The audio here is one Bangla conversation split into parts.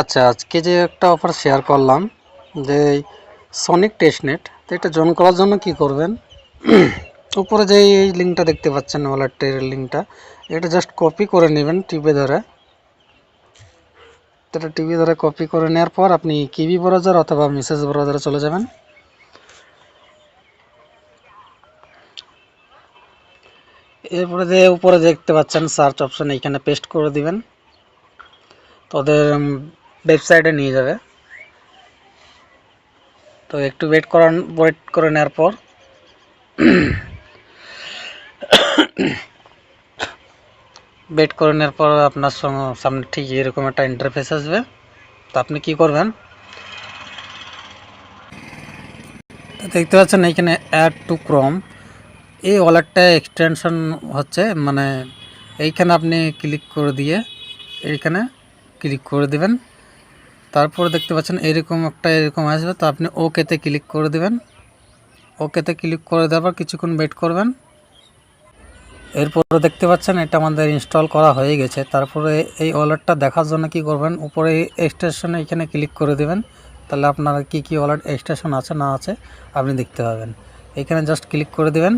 আচ্ছা আজকে যে একটা অফার শেয়ার করলাম, যে সনিক টেস্টনেট তো এটা জয়েন করার জন্য কি করবেন? উপরে যে এই লিঙ্কটা দেখতে পাচ্ছেন ওয়ালেটের লিঙ্কটা এটা জাস্ট কপি করে নেবেন টিপে ধরে। এটা টিভি ধরে কপি করে নেওয়ার পর আপনি কিবি ব্রাউজার অথবা মেসেজ ব্রাউজারে চলে যাবেন। এরপরে যে উপরে দেখতে পাচ্ছেন সার্চ অপশন এইখানে পেস্ট করে দিবেন। তোদের ওয়েবসাইটে নিয়ে যাবে। তো একটু ওয়েট করান ওয়েট করে নেওয়ার পর। ওয়েট করে নেওয়ার পর আপনার সামনে ঠিক এরকম একটা ইন্টারফেস আসবে। তো আপনি কি করবেন? দেখতে পাচ্ছেন এইখানে অ্যাড টু ক্রোম এই ওয়ালেটটা এক্সটেনশন হচ্ছে মানে এইখানে আপনি ক্লিক করে দিয়ে এইখানে ক্লিক করে দিবেন। তারপরে দেখতে পাচ্ছেন এরকম একটা এরকম আসবে, তো আপনি ওকেতে ক্লিক করে দিবেন। ওকেতে ক্লিক করে দেওয়ার কিছুক্ষণ ওয়েট করবেন। এরপর দেখতে পাচ্ছেন এটা আমাদের ইনস্টল করা হয়ে গেছে। তারপরে এই ওয়ালেটটা দেখার জন্য কি করবেন, উপরে এক্সটেনশনে এখানে ক্লিক করে দেবেন। তাহলে আপনার কি কি ওয়ালেট এক্সটেনশন আছে, না আছে, আপনি দেখতে পাবেন। এখানে জাস্ট ক্লিক করে দিবেন।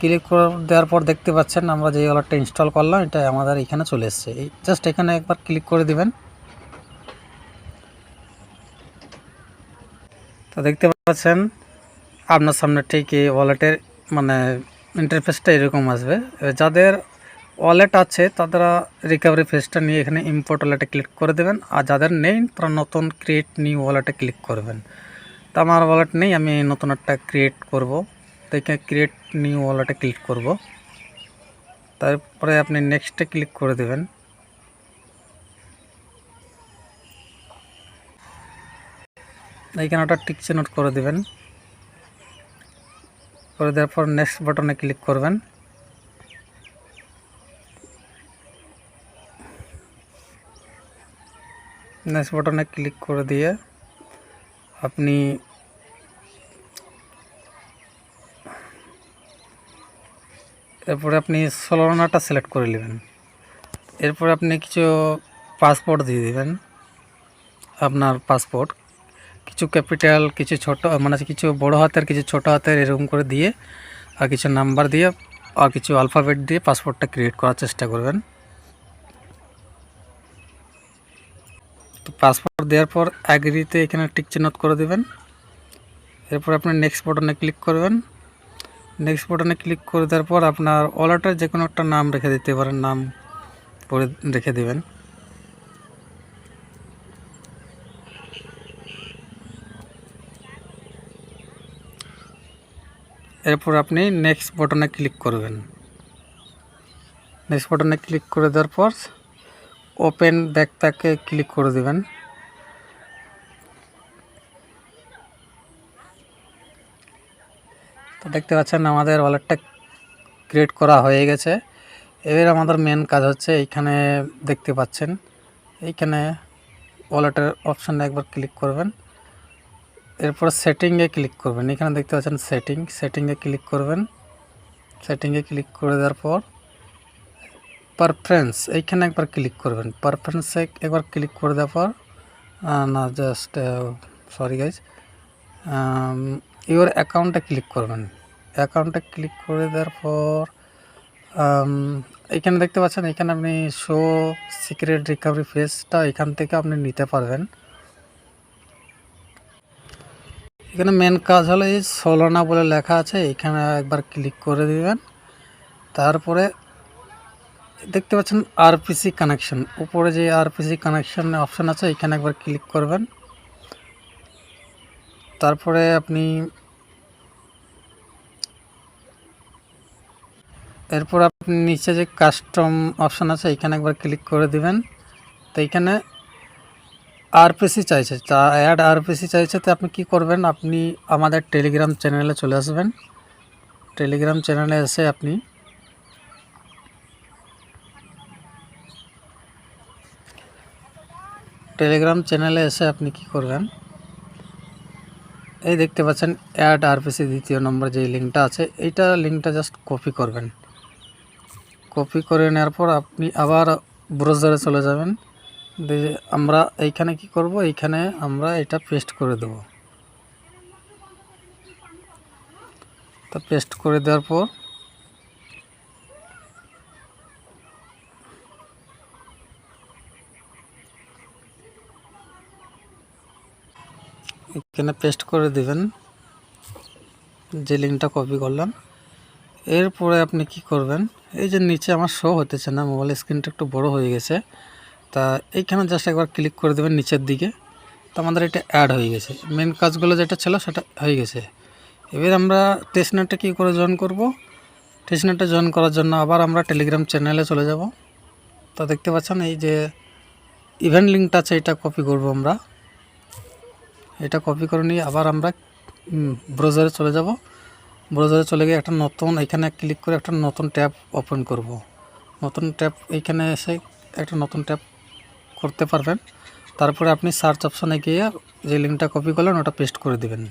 ক্লিক করে, দেওয়ার পর দেখতে পাচ্ছেন আমরা যে ওয়ালেটটা ইনস্টল করলাম, এটা আমাদের এখানে চলে এসেছে। জাস্ট এখানে একবার ক্লিক করে দিবেন। তো দেখতে পাচ্ছেন, আপনার সামনে ঠিক এই ওয়ালেটের মানে ইন্টারফেসটা এরকম আসবে। যাদের ওয়ালেট আছে তারা রিকভারি ফেসটা নিয়ে এখানে ইম্পোর্ট ওয়ালেটে ক্লিক করে দেবেন। আর যাদের নেই, তারা নতুন ক্রিয়েট নিউ ওয়ালেটে ক্লিক করবেন। তো আমার ওয়ালেট নেই, আমি নতুন একটা ক্রিয়েট করব। তো এখানে ক্রিয়েট নিউ ওয়ালেটে ক্লিক করব। তারপরে আপনি নেক্সটে ক্লিক করে দেবেন। এইখানে ওটা টিকচে নোট করে দেবেন। করে দেওয়ার পর নেক্সট বাটনে ক্লিক করবেন। নেক্সট বাটনে ক্লিক করে দিয়ে আপনি এরপরে আপনি সলোনাটা সিলেক্ট করে নেবেন। এরপরে আপনি কিছু পাসপোর্ট দিয়ে দিবেন। আপনার পাসপোর্ট কিছু ক্যাপিটাল, কিছু ছোট মানে কিছু বড় হাতের, কিছু ছোট হাতের এরকম করে দিয়ে, আর কিছু নাম্বার দিয়ে, আর কিছু আলফাবেট দিয়ে পাসপোর্টটা ক্রিয়েট করার চেষ্টা করবেন। তো পাসপোর্ট দেওয়ার পর অ্যাগ্রিতে এখানে টিক চিহ্ন করে দেবেন। এরপর আপনি নেক্সট বাটনে ক্লিক করবেন। নেক্সট বাটনে ক্লিক করে দেওয়ার পর আপনার ওয়ালেটের যে কোনো একটা নাম রেখে দিতে পারেন, নাম করে রেখে দেবেন। এরপর আপনি নেক্সট বাটনে ক্লিক করবেন। নেক্সট বাটনে ক্লিক করে দেওয়ার পর ওপেন ব্যাকপ্যাকে ক্লিক করে দেবেন। তো দেখতে পাচ্ছেন আমাদের ওয়ালেটটা ক্রিয়েট করা হয়ে গেছে। এবার আমাদের মেন কাজ হচ্ছে এইখানে দেখতে পাচ্ছেন। এইখানে ওয়ালেটের অপশানে একবার ক্লিক করবেন। এরপর সেটিংয়ে ক্লিক করবেন। এখানে দেখতে পাচ্ছেন সেটিং সেটিংয়ে ক্লিক করবেন। সেটিংয়ে ক্লিক করে দেওয়ার পর পারফারেন্স এইখানে একবার ক্লিক করবেন। পারফারেন্সে একবার ক্লিক করে দেওয়ার পর না জাস্ট সরি গাইজ ইওর অ্যাকাউন্টে ক্লিক করবেন। অ্যাকাউন্টে ক্লিক করে দেওয়ার পর আম, এইখানে দেখতে পাচ্ছেন এখানে আপনি শো সিক্রেট রিকভারি ফেসটা এখান থেকে আপনি নিতে পারবেন। এখানে মেন কাজ হলো এই সোলোনা বলে লেখা আছে, এখানে একবার ক্লিক করে দিবেন। তারপরে দেখতে পাচ্ছেন আরপিসি কানেকশন উপরে যে আরপিসি কানেকশন অপশন আছে, এখানে একবার ক্লিক করবেন। তারপরে আপনি এরপর আপনি নিচে যে কাস্টম অপশান আছে, এখানে একবার ক্লিক করে দিবেন। তো এখানে আরপিসি চাইছে। তা অ্যাড আরপিসি চাইছে তো আপনি কি করবেন? আপনি আমাদের টেলিগ্রাম চ্যানেলে চলে আসবেন। টেলিগ্রাম চ্যানেলে এসে আপনি টেলিগ্রাম চ্যানেলে এসে আপনি কি করবেন? এই দেখতে পাচ্ছেন অ্যাড আরপিসি দ্বিতীয় নম্বর যে লিঙ্কটা আছে, এইটা লিঙ্কটা জাস্ট কপি করবেন। কপি করে নেওয়ার পর আপনি আবার ব্রাউজারে চলে যাবেন। আমরা এইখানে কি করব? এইখানে আমরা এটা পেস্ট করে দেব। তা পেস্ট করে দেওয়ার পর এখানে পেস্ট করে দিবেন। যে লিঙ্কটা কপি করলাম। এরপরে আপনি কি করবেন? এই যে নিচে আমার শো হতেছে না মোবাইল স্ক্রিনটা একটু বড় হয়ে গেছে। তা এইখানে জাস্ট একবার ক্লিক করে দেবেন নিচের দিকে। তো আমাদের এটা অ্যাড হয়ে গেছে। মেন কাজগুলো যেটা ছিল সেটা হয়ে গেছে। এবার আমরা টেস্টনেটটা কী করে জয়েন করব? টেস্টনেটটা জয়েন করার জন্য আবার আমরা টেলিগ্রাম চ্যানেলে চলে যাব। তা দেখতে পাচ্ছেন এই যে ইভেন্ট লিঙ্কটা আছে, এটা কপি করব আমরা। এটা কপি করে নিয়ে আবার আমরা ব্রাউজারে চলে যাব। ব্রাউজারে চলে গিয়ে একটা নতুন, এখানে ক্লিক করে একটা নতুন ট্যাব ওপেন করব। নতুন ট্যাব এইখানে এসে একটা নতুন ট্যাব করতে পারবেন। তারপরে আপনি সার্চ অপশনে গিয়ে যে লিঙ্কটা কপি করলেন, ওটা পেস্ট করে দেবেন।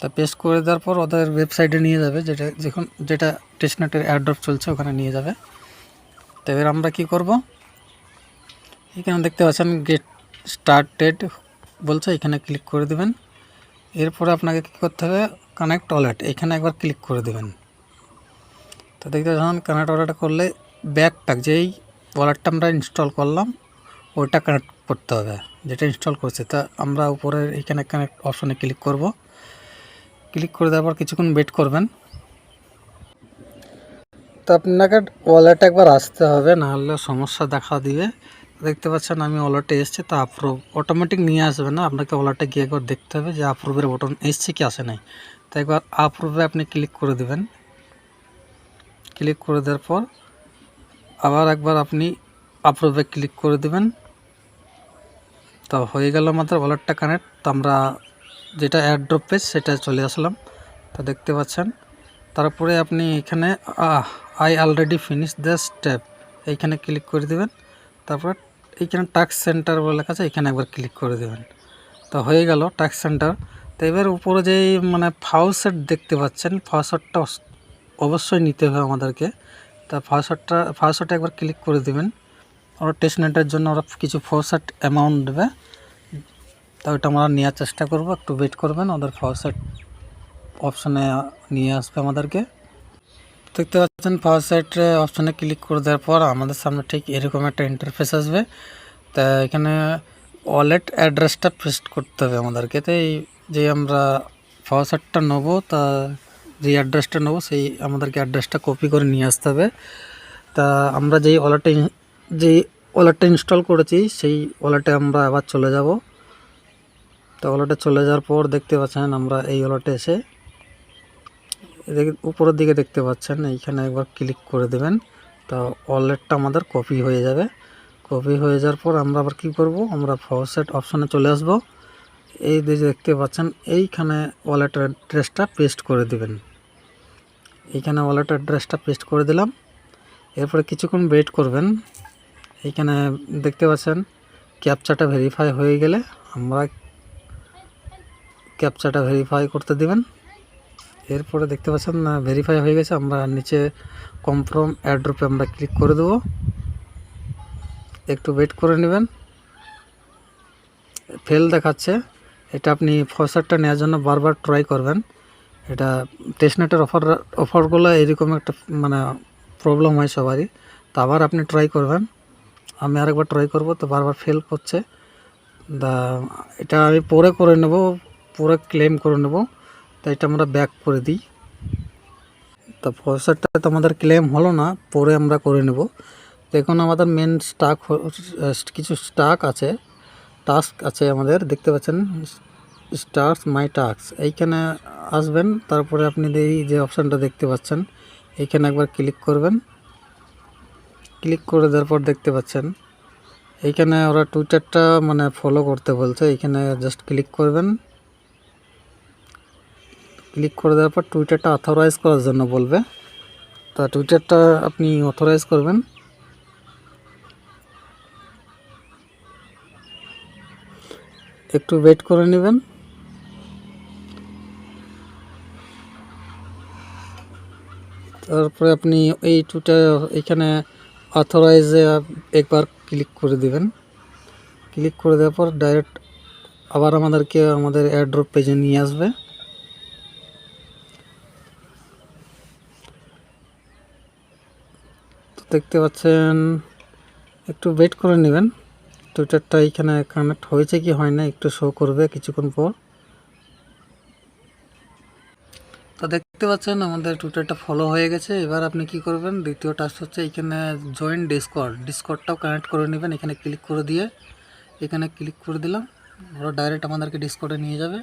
তা পেস্ট করে দেওয়ার পর ওদের ওয়েবসাইটে নিয়ে যাবে, যেটা যখন যেটা টেস্টনেটের অ্যাড্রপ চলছে, ওখানে নিয়ে যাবে। তো এবার আমরা কি করব? এখানে দেখতে পাচ্ছেন গেট স্টার্টেড বলছে, এখানে ক্লিক করে দেবেন। এরপরে আপনাকে কী করতে হবে? কানেক্ট ওয়ালেট এখানে একবার ক্লিক করে দেবেন। তো দেখতে পাচ্ছেন কানেক্ট ওয়ালেট করলে ব্যাকপ্যাক যেই ওয়ালেটটা আমরা ইনস্টল করলাম, ওইটা কানেক্ট করতে হবে। যেটা ইনস্টল করছে, তা আমরা উপরে এখানে কানেক্ট অপশনে ক্লিক করব। ক্লিক করে দেওয়ার পর কিছুক্ষণ ওয়েট করবেন। তো আপনাকে ওয়ালেট একবার আসতে হবে নাহলে সমস্যা দেখা দিবে। দেখতে পাচ্ছেন আমি ওয়ালেটে এসছে, তা আপ্রুভ অটোমেটিক নিয়ে আসবে না, আপনাকে ওয়ালেটে গিয়ে একবার দেখতে হবে যে আপ্রুভের বটন এসছে কি আসে নাই। তো একবার আপ্রুভে আপনি ক্লিক করে দেবেন। ক্লিক করে দেওয়ার পর আবার একবার আপনি আপ্রুভে ক্লিক করে দেবেন। তো হয়ে গেল আমাদের ওয়ালেটটা কানেক্ট তো আমরা যেটা অ্যাড্রপ পেজ সেটা চলে আসলাম। তা দেখতে পাচ্ছেন, তারপরে আপনি এখানে I already finish the step এইখানে ক্লিক করে দেবেন। তারপর এইখানে টাক্স সেন্টার বলে লেখা আছে এখানে একবার ক্লিক করে দেবেন। তো হয়ে গেল টাক্স সেন্টার তো এবার উপরে যেই মানে ফাউসেট দেখতে পাচ্ছেন ফাউসেটটা অবশ্যই নিতে হবে আমাদেরকে। তা ফাউসেটটা ফাউসেটে একবার ক্লিক করে দেবেন। ওরা টেস্ট জন্য ওরা কিছু ফাউসেট অ্যামাউন্ট দেবে। তা ওইটা আমরা নেওয়ার চেষ্টা করব, একটু ওয়েট করবেন, ওদের ফাউসেট অপশানে নিয়ে আসবে আমাদেরকে। দেখতে পাচ্ছেন পাওয়ার সাইট অপশানে ক্লিক করে দেওয়ার পর আমাদের সামনে ঠিক এরকম একটা ইন্টারফেস আসবে। তা এখানে ওয়ালেট অ্যাড্রেসটা পেস্ট করতে হবে আমাদেরকে। তো এই যে আমরা পাওয়ার সাইটটা নেব, তা যে অ্যাড্রেসটা নেব, সেই আমাদেরকে অ্যাড্রেসটা কপি করে নিয়ে আসতে হবে। তা আমরা যেই ওয়ালেটে যেই ওয়ালেটটা ইনস্টল করেছি, সেই ওয়ালেটে আমরা আবার চলে যাব। তো ওয়ালেটে চলে যাওয়ার পর দেখতে পাচ্ছেন আমরা এই ওয়ালেটে এসে উপরের দিকে দেখতে পাচ্ছেন, এইখানে একবার ক্লিক করে দেবেন। তা ওয়ালেটটা আমাদের কপি হয়ে যাবে। কপি হয়ে যাওয়ার পর আমরা আবার কি করব? আমরা ফরসেট অপশানে চলে আসব। এই যে দেখতে পাচ্ছেন, এইখানে ওয়ালেটের অ্যাড্রেসটা পেস্ট করে দিবেন। এইখানে ওয়ালেট অ্যাড্রেসটা পেস্ট করে দিলাম। এরপরে কিছুক্ষণ ওয়েট করবেন। এইখানে দেখতে পাচ্ছেন, ক্যাপচাটা ভেরিফাই হয়ে গেলে আমরা ক্যাপচাটা ভেরিফাই করতে দিবেন। এরপরে দেখতে পাচ্ছেন ভেরিফাই হয়ে গেছে। আমরা নিচে কনফার্ম অ্যাড্রপে আমরা ক্লিক করে দেবো। একটু ওয়েট করে নেবেন। ফেল দেখাচ্ছে। এটা আপনি ফসারটা নেওয়ার জন্য বারবার ট্রাই করবেন। এটা টেস্টনেটের অফার অফারগুলো এরকম একটা মানে প্রবলেম হয় সবারই। তো আবার আপনি ট্রাই করবেন। আমি আরেকবার ট্রাই করব, তো বারবার ফেল করছে। দা এটা আমি পরে করে নেব, পরে ক্লেম করে নেব। তো এটা আমরা ব্যাক করে দিই। তা পয়সাটা তো আমাদের ক্লেম হলো না, পরে আমরা করে নেব। দেখুন আমাদের মেন স্টাক কিছু স্টাক আছে। টাস্ক আছে আমাদের, দেখতে পাচ্ছেন? স্টার্স মাই টাস্ক এইখানে আসবেন, তারপরে আপনি এই যে অপশানটা দেখতে পাচ্ছেন এইখানে একবার ক্লিক করবেন। ক্লিক করে দেওয়ার পর দেখতে পাচ্ছেন এইখানে ওরা টুইটারটা মানে ফলো করতে বলছে এইখানে জাস্ট ক্লিক করবেন। ক্লিক করে দেওয়ার পর টুইটারটা অথরাইজ করার জন্য বলবে। তা টুইটারটা আপনি অথরাইজ করবেন। একটু ওয়েট করে নেবেন। তারপরে আপনি এই টুইটার এখানে অথরাইজে একবার ক্লিক করে দিবেন। ক্লিক করে দেওয়ার পর ডাইরেক্ট আবার আমাদেরকে আমাদের অ্যাড্রপ পেজে নিয়ে আসবে। তো দেখতে পাচ্ছেন, একটু ওয়েট করে নেবেন। টুইটারটা এখানে কানেক্ট হয়েছে কি হয় না একটু শো করবে কিছুক্ষণ পর তো দেখতে পাচ্ছেন, আমাদের টুইটারটা ফলো হয়ে গেছে। এবার আপনি কি করবেন, দ্বিতীয় টাস্ক হচ্ছে এখানে জয়েন ডিসকর্ড ডিসকর্ডটাও কানেক্ট করে নেবেন, এখানে ক্লিক করে দিয়ে। এখানে ক্লিক করে দিলাম, ওরা ডাইরেক্ট আমাদেরকে ডিসকর্ডে নিয়ে যাবে।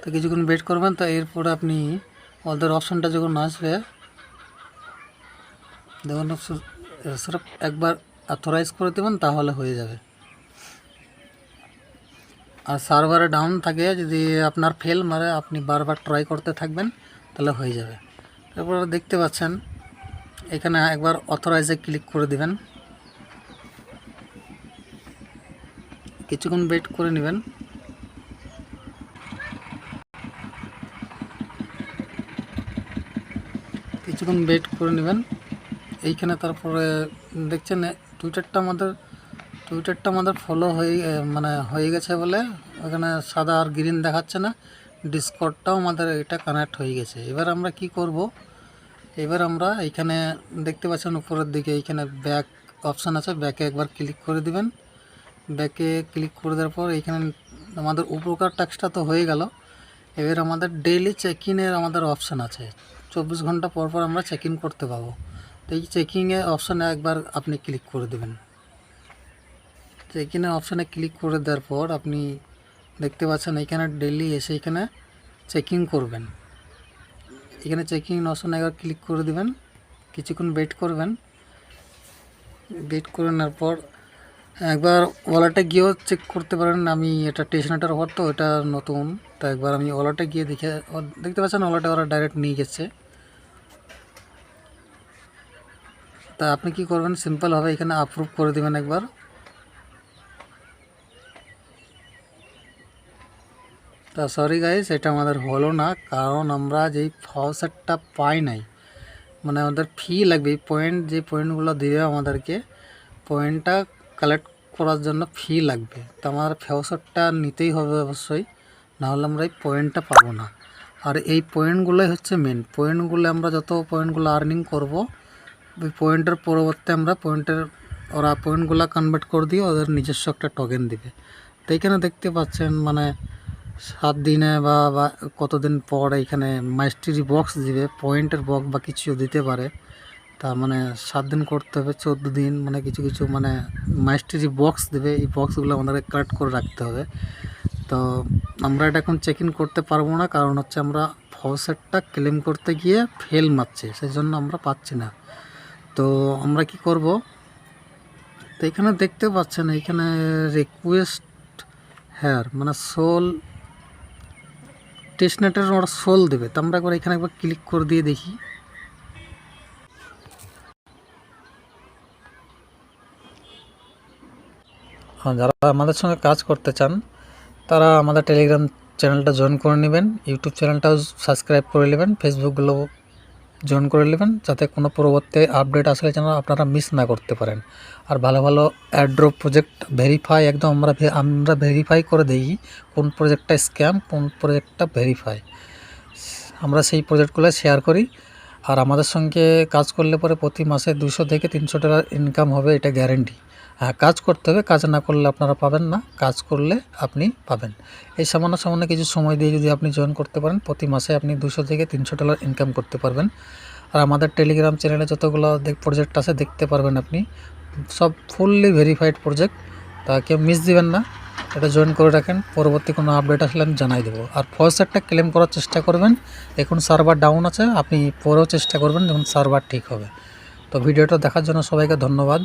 তো কিছুক্ষণ ওয়েট করবেন, তো এরপরে আপনি ওদের অপশনটা যখন আসবে, দেখুন একবার অথরাইজ করে দেবেন, তাহলে হয়ে যাবে। আর সার্ভারে ডাউন থাকে, যদি আপনার ফেল মারে, আপনি বারবার ট্রাই করতে থাকবেন, তাহলে হয়ে যাবে। তারপর দেখতে পাচ্ছেন, এখানে একবার অথরাইজে ক্লিক করে দিবেন। কিছুক্ষণ ওয়েট করে নেবেন। কিছুক্ষণ ওয়েট করে নেবেন। এইখানে তারপরে দেখছেন টুইটারটা আমাদের টুইটারটা আমাদের ফলো হয়ে মানে হয়ে গেছে বলে ওখানে সাদা আর গ্রিন দেখাচ্ছে না। ডিসকর্ডটাও আমাদের এটা কানেক্ট হয়ে গেছে। এবার আমরা কি করব? এবার আমরা এখানে দেখতে পাচ্ছেন উপরের দিকে এইখানে ব্যাক অপশান আছে। ব্যাকে একবার ক্লিক করে দিবেন। ব্যাকে ক্লিক করে দেওয়ার পর এখানে আমাদের উপকার ট্যাক্সটা তো হয়ে গেল। এবার আমাদের ডেইলি চেক ইনের আমাদের অপশান আছে। চব্বিশ ঘণ্টা পর পর আমরা চেক ইন করতে পাবো। তো এই চেকিংয়ে অপশানে একবার আপনি ক্লিক করে দেবেন। চেক ইনের অপশানে ক্লিক করে দেওয়ার পর আপনি দেখতে পাচ্ছেন এখানে ডেইলি এসে এখানে চেকিং করবেন। এখানে চেকিং অপশানে একবার ক্লিক করে দিবেন, কিছুক্ষণ ওয়েট করবেন। ওয়েট করে নেওয়ার পর, একবার ওয়ালেটে গিয়েও চেক করতে পারেন, আমি এটা টেশনেটার ওপর তো এটা নতুন, তো একবার আমি ওয়ালেটে গিয়ে দেখে দেখতে পাচ্ছেন ওয়ালেটে ওরা ডাইরেক্ট নিয়ে গেছে। তা আপনি কি করবেন সিম্পল হবে এখানে আপ্রুভ করে দেবেন একবার। তা সরি গাইস এটা আমাদের হলো না, কারণ আমরা যেই ফাউসারটা পাই নাই মানে আমাদের ফি লাগবে পয়েন্ট যে পয়েন্টগুলো দিবে আমাদেরকে পয়েন্টটা কালেক্ট করার জন্য ফি লাগবে। তো আমার ফেওসারটা নিতেই হবে অবশ্যই, নাহলে আমরা এই পয়েন্টটা পাবো না। আর এই পয়েন্টগুলোই হচ্ছে মেন পয়েন্টগুলো আমরা যত পয়েন্টগুলো আর্নিং করব, ওই পয়েন্টের পরবর্তী আমরা পয়েন্টের ওরা পয়েন্টগুলো কনভার্ট করে দিয়ে ওদের নিজস্ব একটা টোকেন দিবে। তো এখানে দেখতে পাচ্ছেন মানে সাত দিনে বা কতদিন পর এখানে মাইস্ট্রি বক্স দিবে, পয়েন্টের বক্স বা কিছু দিতে পারে, তার মানে সাত দিন করতে হবে, চোদ্দ দিন মানে কিছু কিছু মানে মাইস্ট্রি বক্স দেবে, এই বক্সগুলো আমাদের কালেক্ট করে রাখতে হবে। তো আমরা এটা এখন চেক ইন করতে পারব না, কারণ হচ্ছে আমরা ফসেটটা ক্লেম করতে গিয়ে ফেল মারছে সেই জন্য আমরা পাচ্ছি না। তো আমরা কি করব? তো এখানে দেখতে পাচ্ছেন, এখানে রিকোয়েস্ট হেয়ার মানে সোল টেস্টনেটের ওরা সোল দেবে। তো আমরা একবার এখানে একবার ক্লিক করে দিয়ে দেখি। হ্যাঁ যারা আমাদের সঙ্গে কাজ করতে চান, তারা আমাদের টেলিগ্রাম চ্যানেলটা জয়েন করে নেবেন। ইউটিউব চ্যানেলটাও সাবস্ক্রাইব করে নেবেন। ফেসবুকগুলো জয়েন করে নেবেন যাতে কোনো পরবর্তী আপডেট আসলে যেন আপনারা মিস না করতে পারেন। আর ভালো ভালো অ্যাড্রো প্রজেক্ট ভেরিফাই একদম আমরা আমরা ভেরিফাই করে দিই কোন প্রজেক্টটা স্ক্যাম কোন প্রজেক্টটা ভেরিফাই আমরা সেই প্রজেক্টগুলো শেয়ার করি। আর আমাদের সঙ্গে কাজ করলে পরে প্রতি মাসে দুশো থেকে তিনশো টাকার ইনকাম হবে, এটা গ্যারেন্টি কাজ করতে হবে। কাজ না করলে আপনারা পাবেন না। কাজ করলে আপনি পাবেন। এই সামান্য সামান্য কিছু সময় দিয়ে যদি আপনি জয়েন করতে পারেন, প্রতি মাসে আপনি দুশো থেকে তিনশো ডলার ইনকাম করতে পারবেন। আর আমাদের টেলিগ্রাম চ্যানেলে যতগুলো প্রজেক্ট আছে, দেখতে পারবেন আপনি। সব ফুললি ভেরিফাইড প্রজেক্ট তা কেউ মিস দিবেন না। এটা জয়েন করে রাখেন। পরবর্তী কোনো আপডেট আসলে আমি জানাই দেবো। আর ফয়েসারটা ক্লেম করার চেষ্টা করবেন। এখন সার্ভার ডাউন আছে। আপনি পরেও চেষ্টা করবেন যখন সার্ভার ঠিক হবে। তো ভিডিওটা দেখার জন্য সবাইকে ধন্যবাদ।